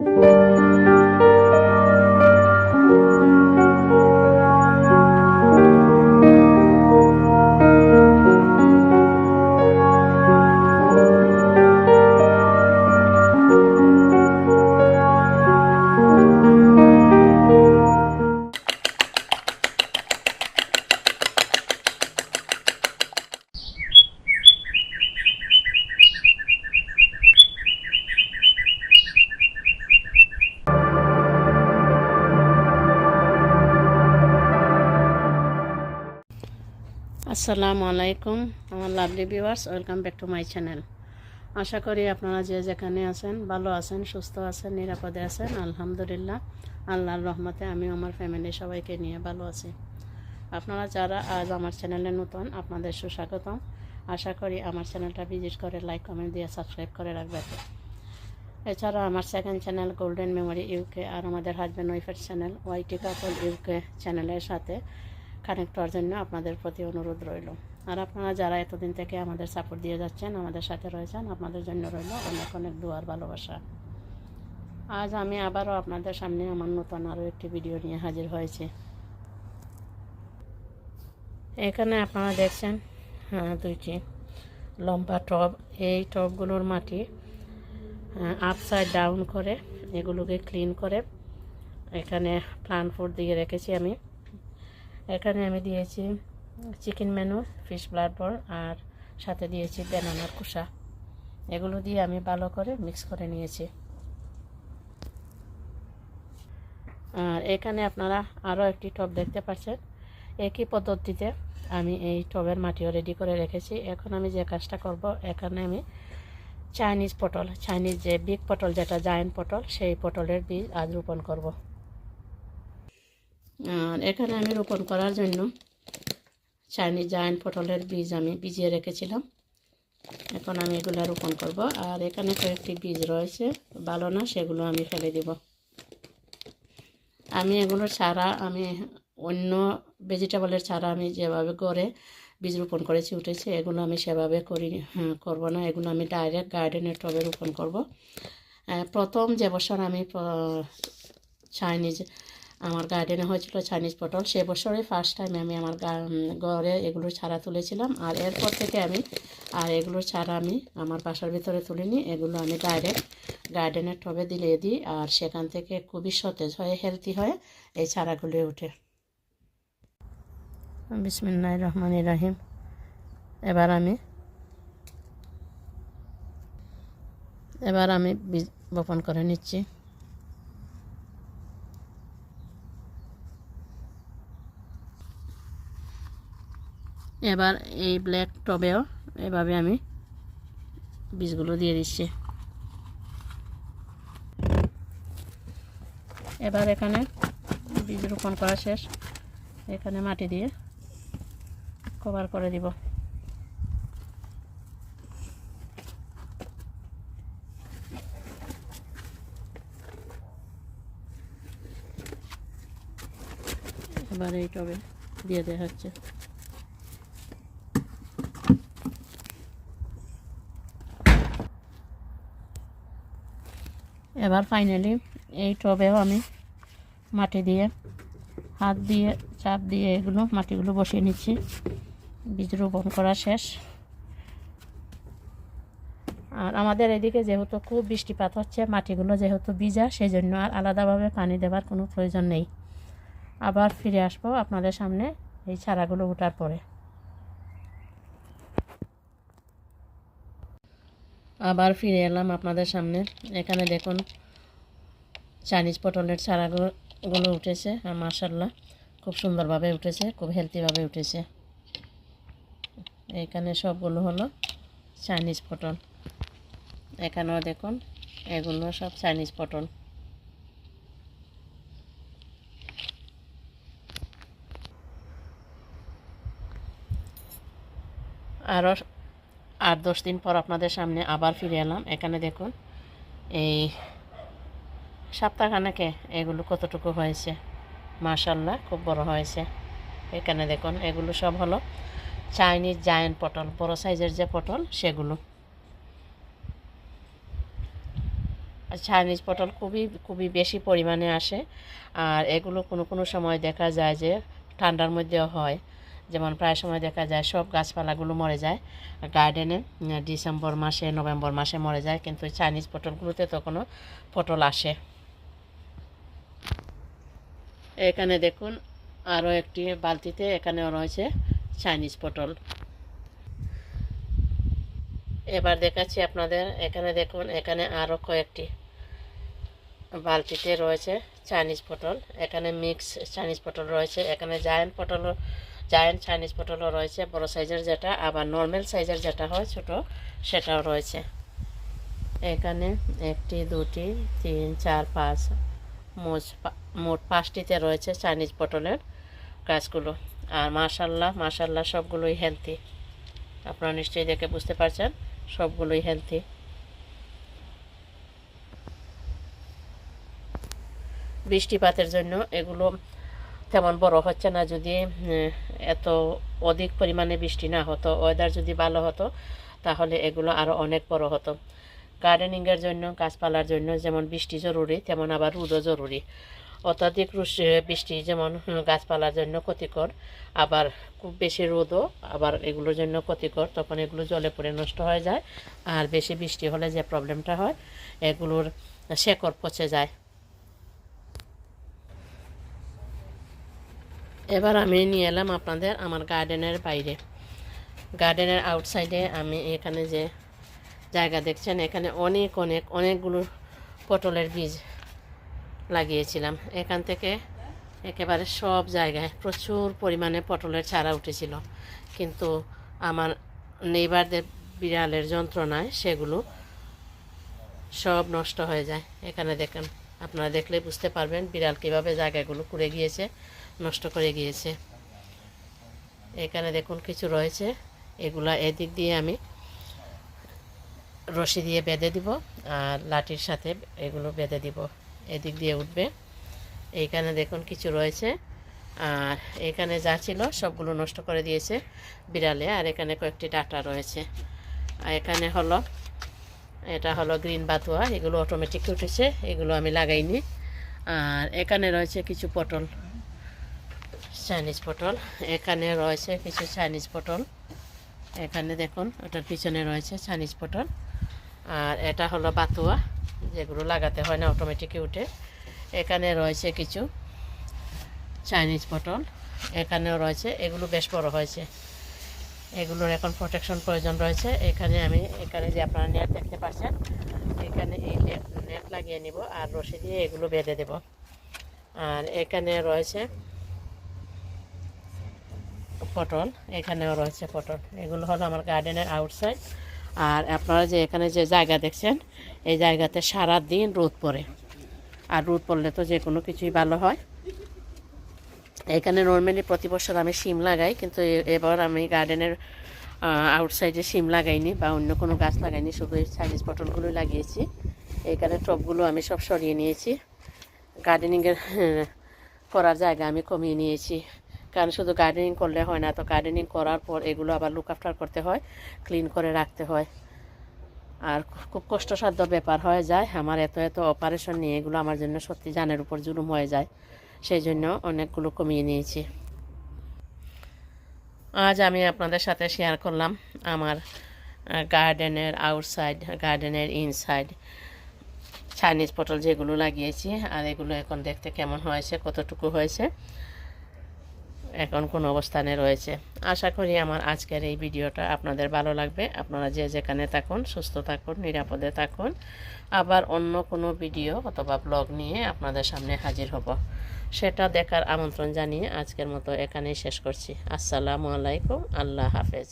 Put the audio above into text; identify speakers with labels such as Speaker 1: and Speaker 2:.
Speaker 1: Thank you. আসসালামু আলাইকুম, আমার lovely viewers welcome back to my channel আশা করি আপনারা যে যেখানে আছেন, ভালো আছেন, সুস্থ আছেন, নিরাপদে আছেন, আলহামদুলিল্লাহ, আল্লাহর রহমতে আমি আমার ফ্যামিলি সবাইকে নিয়ে ভালো আছি। আপনারা যারা আজ আমার চ্যানেলে নতুন, আপনাদের সুস্বাগতম। আশা করি আমার চ্যানেলটা ভিজিট করে লাইক কমেন্ট দিয়ে সাবস্ক্রাইব করে রাখবেন। এছাড়া আমার second channel golden memory UK আর আমাদের হাজব্যান্ড ওয়াইফের চ্যানেল ওয়াইটি কাপল ইউকে চ্যানেলের সাথে কানেক্ট হওয়ার জন্য আপনাদের প্রতি অনুরোধ রইল। আর আপনারা যারা এতদিন থেকে আমাদের সাপোর্ট দিয়ে যাচ্ছেন, আমাদের সাথে রয়েছেন, আপনাদের জন্য রইল অনেক অনেক দুয়ার ভালোবাসা। আজ আমি আবারও আপনাদের সামনে আমার নতুন আরও একটি ভিডিও নিয়ে হাজির হয়েছি। এখানে আপনারা দেখছেন হ্যাঁ দুইটি লম্বা টব। এই টবগুলোর মাটি আপসাইড ডাউন করে এগুলোকে ক্লিন করে এখানে প্লান্ট ফুড দিয়ে রেখেছি আমি। এখানে আমি দিয়েছি chicken menu fish blood ball আর সাথে দিয়েছি বেনানার কুসা এগুলো দিয়ে আমি ভালো করে মিক্স করে নিয়েছি। আর এখানে আপনারা আরও একটি টব দেখতে পাচ্ছেন। একই পদ্ধতিতে আমি এই টবের মাটিও রেডি করে রেখেছি। এখন আমি যে কাজটা করব, এখানে আমি চাইনিজ পটল চাইনিজ যে বিগ পটল যেটা জায়েন্ট পটল, সেই পটলের বীজ আজ রোপণ করব। আর এখানে আমি রোপণ করার জন্য চাইনিজ জায়েন্ট পটলের বীজ আমি ভিজিয়ে রেখেছিলাম। এখন আমি এগুলো রোপণ করব। আর এখানে কয়েকটি বীজ রয়েছে ভালো না সেগুলো আমি ফেলে দিব। আমি এগুলো ছাড়া আমি অন্য ভেজিটেবলের ছাড়া আমি যেভাবে করে বীজ রোপণ করেছি উঠেছে এগুলো আমি সেভাবে করি হ্যাঁ, করব না। এগুলো আমি ডাইরেক্ট গার্ডেনের টবে রোপণ করব। প্রথম যে বছর আমি চাইনিজ আমার গার্ডেনে হয়েছিল চাইনিজ পটল। সে বছরে ফার্স্ট টাইম আমি আমার ঘরে এগুলোর চারা তুলেছিলাম। আর এরপর থেকে আমি আর এগুলোর চারা আমি আমার বাসার ভিতরে তুলিনি। এগুলো আমি ডাইরেক্ট গার্ডেনের টবে দিলে দিই আর সেখান থেকে খুবই সতেজ হয়ে হেলদি হয়ে এই চারাগুলো উঠে। বিসমিল্লাহ রহমান রাহিম। এবার আমি এবার আমি বপন করে নিচ্ছি। এবার এই ব্ল্যাক টবেও এভাবে আমি বীজগুলো দিয়ে দিচ্ছি। এবার এখানে বীজ রোপণ করা শেষ। এখানে মাটি দিয়ে কভার করে দিব। এবার এই টবে দিয়ে দেওয়া হচ্ছে এবার ফাইনালি এই টবেও আমি মাটি দিয়ে হাত দিয়ে, চাপ দিয়ে এগুলো, মাটিগুলো বসিয়ে নিচ্ছি। বীজ রোপণ করা শেষ। আর আমাদের এদিকে যেহেতু খুব বৃষ্টিপাত হচ্ছে, মাটিগুলো যেহেতু ভিজা সেই জন্য আর আলাদাভাবে পানি দেওয়ার কোনো প্রয়োজন নেই। আবার ফিরে আসব আপনাদের সামনে এই চারাগুলো ওঠার পরে। আবার ফিরে এলাম আপনাদের সামনে। এখানে দেখুন, চাইনিজ পটলের চারাগুলো উঠেছে, আর মার্শাল্লাহ খুব সুন্দরভাবে উঠেছে, খুব হেলদিভাবে উঠেছে। এখানে সবগুলো হলো চাইনিজ পটল। এখানেও দেখুন, এগুলো সব চাইনিজ পটল। আরও আট দশ দিন পর আপনাদের সামনে আবার ফিরে এলাম। এখানে দেখুন, এই সপ্তাহখানেকে এগুলো কতটুকু হয়েছে? মাশাল্লাহ খুব বড় হয়েছে। এখানে দেখুন, এগুলো সব হলো চাইনিজ জায়েন্ট পটল, বড় সাইজের যে পটল, সেগুলো। চাইনিজ পটল খুবই খুবই বেশি পরিমাণে আসে। আর এগুলো কোনো কোনো সময় দেখা যায় যে ঠান্ডার মধ্যেও হয়। যেমন প্রায় সময় দেখা যায় সব গাছপালাগুলো মরে যায়। গার্ডেনে ডিসেম্বর মাসে নভেম্বর মাসে মরে যায়, কিন্তু চাইনিজ পটলগুলোতে তখনও পটল আসে। এখানে দেখুন আরও একটি বালতিতে এখানেও রয়েছে চাইনিজ পটল। এবার দেখাচ্ছি আপনাদের, এখানে দেখুন, এখানে আরও কয়েকটি বালতিতে রয়েছে চাইনিজ পটল। এখানে মিক্স চাইনিজ পটল রয়েছে। এখানে জায়ান্ট পটল জায়ান্ট চাইনিজ পটলও রয়েছে, বড় সাইজের যেটা, আবার নর্মাল সাইজের যেটা হয় ছোট, সেটাও রয়েছে। এখানে একটি, দুটি, তিন, চার, পাঁচ, মোট মোট পাঁচটিতে রয়েছে চাইনিজ পটলের গাছগুলো আর মাশাল্লাহ মাশাল্লাহ সবগুলোই হেলদি আপনারা নিশ্চয়ই দেখে বুঝতে পারছেন, সবগুলোই হেলদি বৃষ্টিপাতের জন্য এগুলো তেমন বড় হচ্ছে না, যদি এত অধিক পরিমাণে বৃষ্টি না হতো ওয়েদার যদি ভালো হতো, তাহলে এগুলো আরও অনেক বড় হতো। গার্ডেনিংয়ের জন্য, গাছপালার জন্য যেমন বৃষ্টি জরুরি, তেমন আবার রোদও জরুরি। অত্যাধিক বৃষ্টি যেমন গাছপালার জন্য ক্ষতিকর, আবার খুব বেশি রোদও, আবার এগুলোর জন্য ক্ষতিকর, তখন এগুলো জলে পড়ে নষ্ট হয়ে যায়। আর বেশি বৃষ্টি হলে যে প্রবলেমটা হয়, এগুলোর শেকড় পচে যায়। এবার আমি নিয়ে এলাম আপনাদের আমার গার্ডেনের বাইরে। গার্ডেনের আউটসাইডে আমি এখানে যে জায়গা দেখছেন, এখানে অনেক অনেক, অনেকগুলো পটলের বীজ লাগিয়েছিলাম। এখান থেকে একেবারে সব জায়গায় প্রচুর পরিমাণে পটলের চারা উঠেছিল। কিন্তু আমার নেইবারদের বিড়ালের যন্ত্রণায় সেগুলো সব নষ্ট হয়ে যায়। এখানে দেখেন, আপনারা দেখলে বুঝতে পারবেন বিড়াল কীভাবে জায়গাগুলো করে গিয়েছে। নষ্ট করে গিয়েছে। এখানে দেখুন কিছু রয়েছে। এগুলা এদিক দিয়ে আমি রশি দিয়ে বেঁধে দিব আর লাঠির সাথে এগুলো বেঁধে দিব। এদিক দিয়ে উঠবে। এইখানে দেখুন কিছু রয়েছে। আর এখানে যা ছিল সবগুলো নষ্ট করে দিয়েছে বিড়ালে। আর এখানে কয়েকটি ডাটা রয়েছে। আর এখানে হলো, এটা হলো গ্রিন বাতুয়া। এগুলো অটোমেটিক উঠেছে। এগুলো আমি লাগাইনি। আর এখানে রয়েছে কিছু পটল। চাইনিজ পটল। এখানে রয়েছে কিছু চাইনিজ পটল। এখানে দেখুন, ওটার পিছনে রয়েছে চাইনিজ পটল। আর এটা হলো বাতুয়া, যেগুলো লাগাতে হয় না অটোমেটিকই উঠে। এখানে রয়েছে কিছু চাইনিজ পটল। এখানেও রয়েছে, এগুলো বেশ বড় হয়েছে। এগুলোর এখন প্রোটেকশন প্রয়োজন রয়েছে। এখানে আমি, এখানে যে আপনারা নেট দেখতে পাচ্ছেন, এখানে এই নেট লাগিয়ে নিব আর রশি দিয়ে এগুলো বেঁধে দেব। আর এখানে রয়েছে পটল, এখানেও রয়েছে পটল। এগুলো হলো আমার গার্ডেনের আউটসাইড আর আপনারা যে এখানে যে জায়গা দেখছেন, এই জায়গাতে সারা দিন রোদ পড়ে। আর রোদ পড়লে তো যে কোনো কিছুই ভালো হয়। এখানে নর্মালি প্রতি বছর আমি শিম লাগাই, কিন্তু এবার আমি গার্ডেনের আউটসাইডে শিম লাগাইনি বা অন্য কোনো গাছ লাগাইনি, শুধু এই চাইনিজ পটলগুলো লাগিয়েছি। এখানে টবগুলো আমি সব সরিয়ে নিয়েছি। গার্ডেনিংয়ের করার জায়গা আমি কমিয়ে নিয়েছি। কারণ শুধু গার্ডেনিং করলে হয় না, তো গার্ডেনিং করার পর এগুলো আবার লুক আফটার করতে হয় ক্লিন করে রাখতে হয়। আর খুব কষ্টসাধ্য ব্যাপার হয়ে যায়, আমার এত এত অপারেশন নিয়ে এগুলো আমার জন্য সত্যি জানের উপর জুলুম হয়ে যায়, সেই জন্য অনেকগুলো কমিয়ে নিয়েছি। আজ আমি আপনাদের সাথে শেয়ার করলাম আমার গার্ডেনের আউটসাইড গার্ডেনের ইনসাইড চাইনিজ পটল যেগুলো লাগিয়েছি, আর এগুলো এখন দেখতে কেমন হয়েছে, কতটুকু হয়েছে। এখন কোন অবস্থানে রয়েছে। আশা করি আমার আজকের এই ভিডিওটা আপনাদের ভালো লাগবে। আপনারা যে যেখানে থাকুন, সুস্থ থাকুন, নিরাপদে থাকুন। আবার অন্য কোনো ভিডিও অথবা ব্লগ নিয়ে আপনাদের সামনে হাজির হব। সেটা দেখার আমন্ত্রণ জানিয়ে আজকের মতো এখানেই শেষ করছি। আসসালামু আলাইকুম। আল্লাহ হাফেজ।